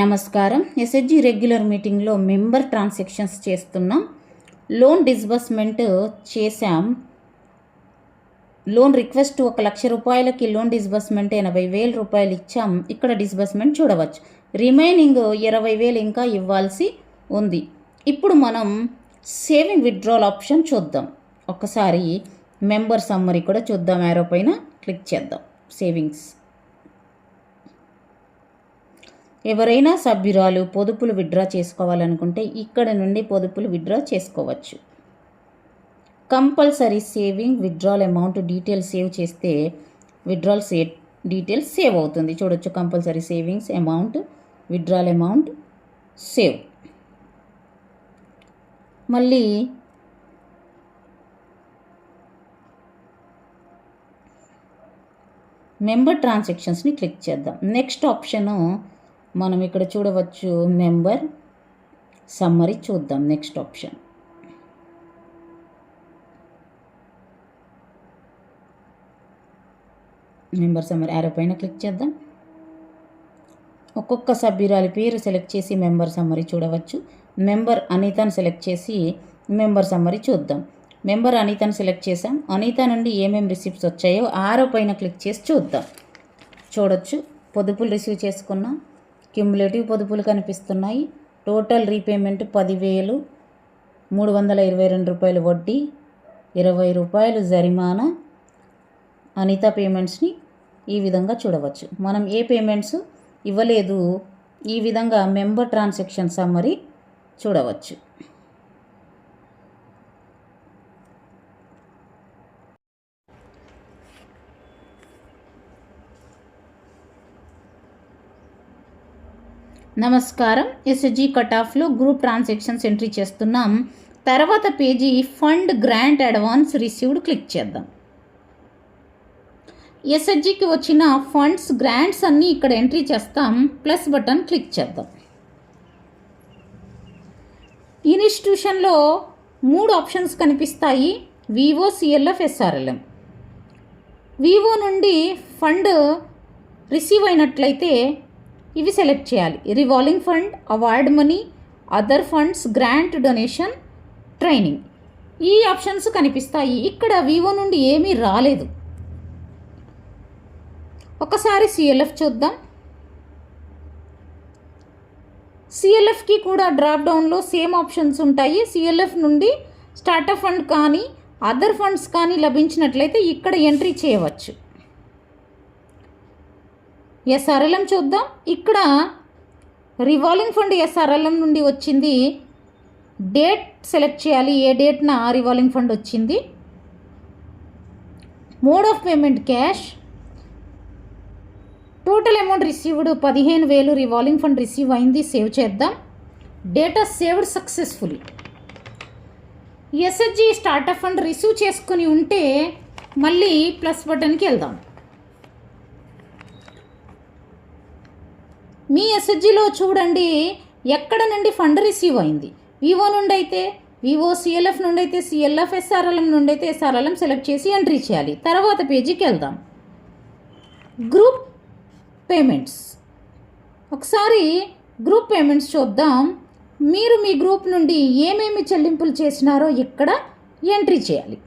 నమస్కారం. SHG regular మీటింగ్లో member transactions చేస్తున్నాం. లోన్ డిస్బర్స్మెంట్ చేశాం. లోన్ రిక్వెస్ట్ ఒక లక్ష రూపాయలకి లోన్ డిస్బర్స్మెంట్ ఎనభై వేల రూపాయలు ఇచ్చాం. ఇక్కడ డిస్బర్స్మెంట్ చూడవచ్చు. రిమైనింగ్ ఇరవై వేలు ఇంకా ఇవ్వాల్సి ఉంది. ఇప్పుడు మనం సేవింగ్ విత్డ్రాల్ ఆప్షన్ చూద్దాం. ఒకసారి మెంబర్ సమ్మరీ కూడా చూద్దాం. యారో పైన క్లిక్ చేద్దాం. సేవింగ్స్ ఎవరైనా సభ్యురాలు పొదుపులు విత్డ్రా చేసుకోవాలనుకుంటే ఇక్కడ నుండి పొదుపులు విత్డ్రా చేసుకోవచ్చు. Compulsory saving withdrawal amount details save చేస్తే విత్డ్రాల్ సే డీటెయిల్స్ సేవ్ అవుతుంది. చూడొచ్చు compulsory savings amount withdrawal amount save. మళ్ళీ మెంబర్ ట్రాన్సాక్షన్స్ని క్లిక్ చేద్దాం. నెక్స్ట్ ఆప్షను మనం ఇక్కడ చూడవచ్చు మెంబర్ సమ్మరీ చూద్దాం next option. Member summary arrow పైన క్లిక్ చేద్దాం. ఒక్కొక్క సభ్యురాలి పేరు సెలెక్ట్ చేసి మెంబర్ సమ్మరీ చూడవచ్చు. మెంబర్ అనితను సెలెక్ట్ చేసి మెంబర్ సమ్మరీ చూద్దాం. మెంబర్ అనితను సెలెక్ట్ చేసాం అనిత నుండి ఏమేమి రిసిప్ట్స్ వచ్చాయో ఆరో పైన క్లిక్ చేసి చూద్దాం. చూడొచ్చు. పొదుపులు రిసీవ్ చేసుకున్నాం. క్యుములేటివ్ పొదుపులు కనిపిస్తున్నాయి. టోటల్ రీపేమెంట్ పదివేలు మూడు వందల ఇరవై రెండు రూపాయలు వడ్డీ ఇరవై రూపాయలు జరిమానా. అనిత పేమెంట్స్ని ఈ విధంగా చూడవచ్చు. మనం ఏ పేమెంట్స్ ఇవ్వలేదు ఈ విధంగా మెంబర్ ట్రాన్సాక్షన్ సమ్మరీ చూడవచ్చు. నమస్కారం. ఎస్జీ కట్ ఆఫ్లో గ్రూప్ ట్రాన్సాక్షన్స్ ఎంట్రీ చేస్తున్నాం. తర్వాత page fund grant advance received click చేద్దాం. ఎస్హెచ్జికి వచ్చిన ఫండ్స్ గ్రాంట్స్ అన్నీ ఇక్కడ ఎంట్రీ చేస్తాం. ప్లస్ బటన్ క్లిక్ చేద్దాం. ఇన్స్టిట్యూషన్లో మూడు ఆప్షన్స్ కనిపిస్తాయి. వివో సిఎల్ఎఫ్ ఎస్ఆర్ఎల్ఎం వివో నుండి ఫండ్ రిసీవ్ అయినట్లయితే ఇవి సెలెక్ట్ చేయాలి. Revolving fund award money other funds grant donation training. ఈ ఆప్షన్స్ కనిపిస్తాయి. ఇక్కడ వివో నుండి ఏమీ రాలేదు. ఒకసారి సిఎల్ఎఫ్ చూద్దాం. సిఎల్ఎఫ్కి కూడా డ్రాప్ డౌన్లో సేమ్ ఆప్షన్స్ ఉంటాయి. సిఎల్ఎఫ్ నుండి స్టార్టప్ ఫండ్ కానీ అదర్ ఫండ్స్ కానీ లభించినట్లయితే ఇక్కడ ఎంట్రీ చేయవచ్చు. ఎస్ఆర్ఎల్ఎం చూద్దాం. ఇక్కడ రివాల్వింగ్ ఫండ్ ఎస్ఆర్ఎల్ఎం నుండి వచ్చింది. డేట్ సెలెక్ట్ చేయాలి. ఏ డేట్న రివాల్వింగ్ ఫండ్ వచ్చింది? Mode of payment cash. Total amount received పదిహేను వేలు రివాల్వింగ్ ఫండ్ రిసీవ్ అయింది. సేవ్ చేద్దాం. Data saved successfully SHG startup fund receive చేసుకుని ఉంటే మళ్ళీ ప్లస్ బటన్కి వెళ్దాం. మీ ఎస్హెచ్జిలో చూడండి ఎక్కడ నుండి ఫండ్ రిసీవ్ అయింది? వివో నుండి అయితే వివో సిఎల్ఎఫ్ నుండి అయితే సిఎల్ఎఫ్ ఎస్ఆర్ఎల్ఎం నుండి అయితే ఎస్ఆర్ఎల్ఎం సెలెక్ట్ చేసి ఎంట్రీ చేయాలి. తర్వాత పేజీకి వెళ్దాం. Group payments. ఒకసారి గ్రూప్ పేమెంట్స్ చూద్దాం. మీరు మీ గ్రూప్ నుండి ఏమేమి చెల్లింపులు చేసినారో ఇక్కడ ఎంట్రీ చేయాలి.